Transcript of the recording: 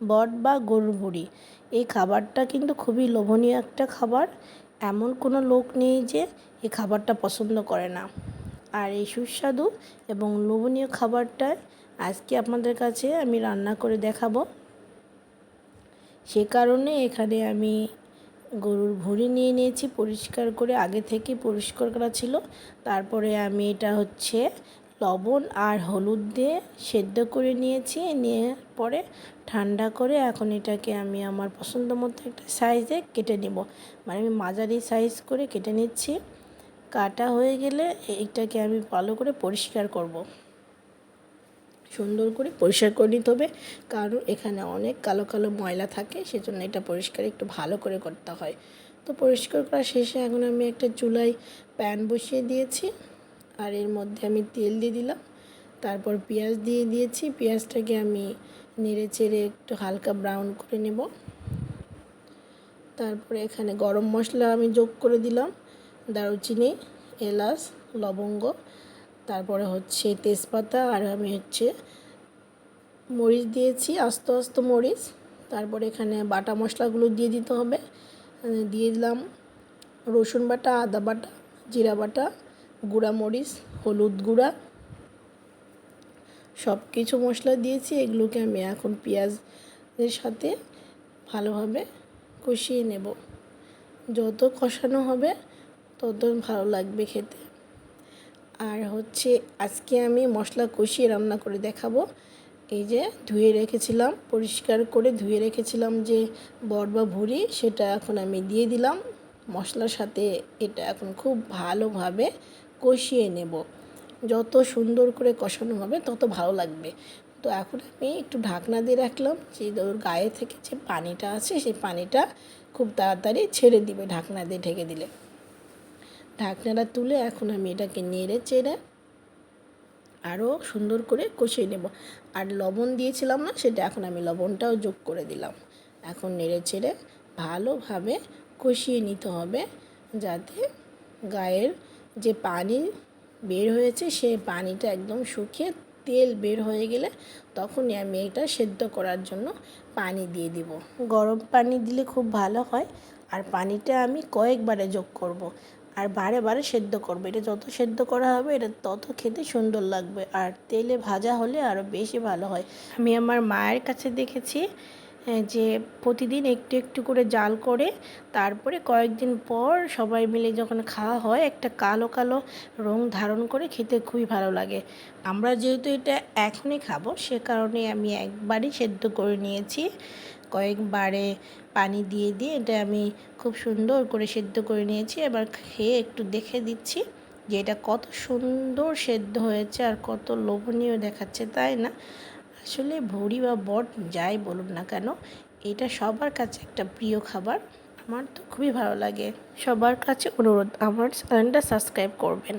বট বা গরুর ভুড়ি। এই খাবারটা কিন্তু খুবই লোভনীয় একটা খাবার। এমন কোনো লোক নেই যে এই খাবারটা পছন্দ করে না। আর এই সুস্বাদু এবং লোভনীয় খাবারটা আজকে আপনাদের কাছে আমি রান্না করে দেখাবো। সে কারণে এখানে আমি গরুর ভুঁড়ি নিয়ে নিয়েছি, পরিষ্কার করে আগে থেকে পরিষ্কার করা ছিল। তারপরে আমি এটা হচ্ছে লবণ আর হলুদ দিয়ে সেদ্ধ করে নিয়েছি। নিয়ে পরে ঠান্ডা করে এখন এটাকে আমি আমার পছন্দ মতো একটা সাইজে কেটে নেব। মানে আমি মাঝারি সাইজ করে কেটে নিচ্ছি। কাটা হয়ে গেলে এটাকে আমি ভালো করে পরিষ্কার করব। সুন্দর করে পরিষ্কার করে নিতে হবে। কারণ এখানে অনেক কালো কালো ময়লা থাকে, সেজন্য এটা পরিষ্কার একটু ভালো করে করতে হয়। তো পরিষ্কার করা শেষে এখন আমি একটা চুলায় প্যান বসিয়ে দিয়েছি। আর এর মধ্যে আমি তেল দিয়ে দিলাম। তারপর পেঁয়াজ দিয়ে দিয়েছি। পেঁয়াজটাকে আমি নেড়ে চেড়ে একটু হালকা ব্রাউন করে নেব। তারপরে এখানে গরম মশলা আমি যোগ করে দিলাম। দারুচিনি, এলাচ, লবঙ্গ, তারপরে হচ্ছে তেজপাতা, আর আমি হচ্ছে মরিচ দিয়েছি, আস্ত আস্ত মরিচ। তারপরে এখানে বাটা মশলাগুলো দিয়ে দিতে হবে। দিয়ে দিলাম রসুন বাটা, আদা বাটা, জিরা বাটা গুঁড়া মরিচ, হলুদ গুঁড়া সব কিছু মশলা দিয়েছি। এগুলোকে আমি এখন পেঁয়াজের সাথে ভালোভাবে কষিয়ে নেব। যত কষানো হবে, তত ভালো লাগবে খেতে। আর হচ্ছে, আজকে আমি মশলা কষিয়ে রান্না করে দেখাবো। এই যে ধুয়ে রেখেছিলাম, পরিষ্কার করে ধুয়ে রেখেছিলাম যে বট বা ভুড়ি, সেটা এখন আমি দিয়ে দিলাম। মশলার সাথে এটা এখন খুব ভালোভাবে কষিয়ে নেব। যত সুন্দর করে কষানো হবে, তত ভালো লাগবে। তো এখন আমি একটু ঢাকনা দিয়ে রাখলাম। যে ওর গায়ে থেকে যে পানিটা আছে, সেই পানিটা খুব তাড়াতাড়ি ছেড়ে দিবে ঢাকনা দিয়ে ঢেকে দিলে। ঢাকনাটা তুলে এখন আমি এটাকে নেড়ে চেড়ে আরও সুন্দর করে কষিয়ে নেব। আর লবণ দিয়েছিলাম না, সেটা এখন আমি লবণটাও যোগ করে দিলাম। এখন নেড়ে চেড়ে ভালোভাবে কষিয়ে নিতে হবে, যাতে গায়ের যে পানি বের হয়েছে সেই পানিটা একদম শুকিয়ে তেল বের হয়ে গেলে তখনই আমি এটা সেদ্ধ করার জন্য পানি দিয়ে দিব। গরম পানি দিলে খুব ভালো হয়। আর পানিটা আমি কয়েকবারে যোগ করব। আর বারে বারে সেদ্ধ করব। এটা যত সেদ্ধ করা হবে, এটা তত খেতে সুন্দর লাগবে। আর তেলে ভাজা হলে আরও বেশি ভালো হয়। আমি আমার মায়ের কাছে দেখেছি যে প্রতিদিন একটু একটু করে জাল করে তারপরে কয়েকদিন পর সবাই মিলে যখন খাওয়া হয়, একটা কালো কালো রং ধারণ করে খেতে খুবই ভালো লাগে। আমরা যেহেতু এটা এখনই খাব, সে কারণে আমি একবারই সেদ্ধ করে নিয়েছি। কয়েকবারে পানি দিয়ে দিয়ে এটা আমি খুব সুন্দর করে সেদ্ধ করে নিয়েছি। এবার খেয়ে একটু দেখে দিচ্ছি যে এটা কত সুন্দর সেদ্ধ হয়েছে আর কত লোভনীয় দেখাচ্ছে, তাই না? আসলে ভুড়ি বা বট যাই বলুন না কেন, এটা সবার কাছে একটা প্রিয় খাবার। আমার তো খুবই ভালো লাগে। সবার কাছে অনুরোধ, আমার চ্যানেলটা সাবস্ক্রাইব করবেন।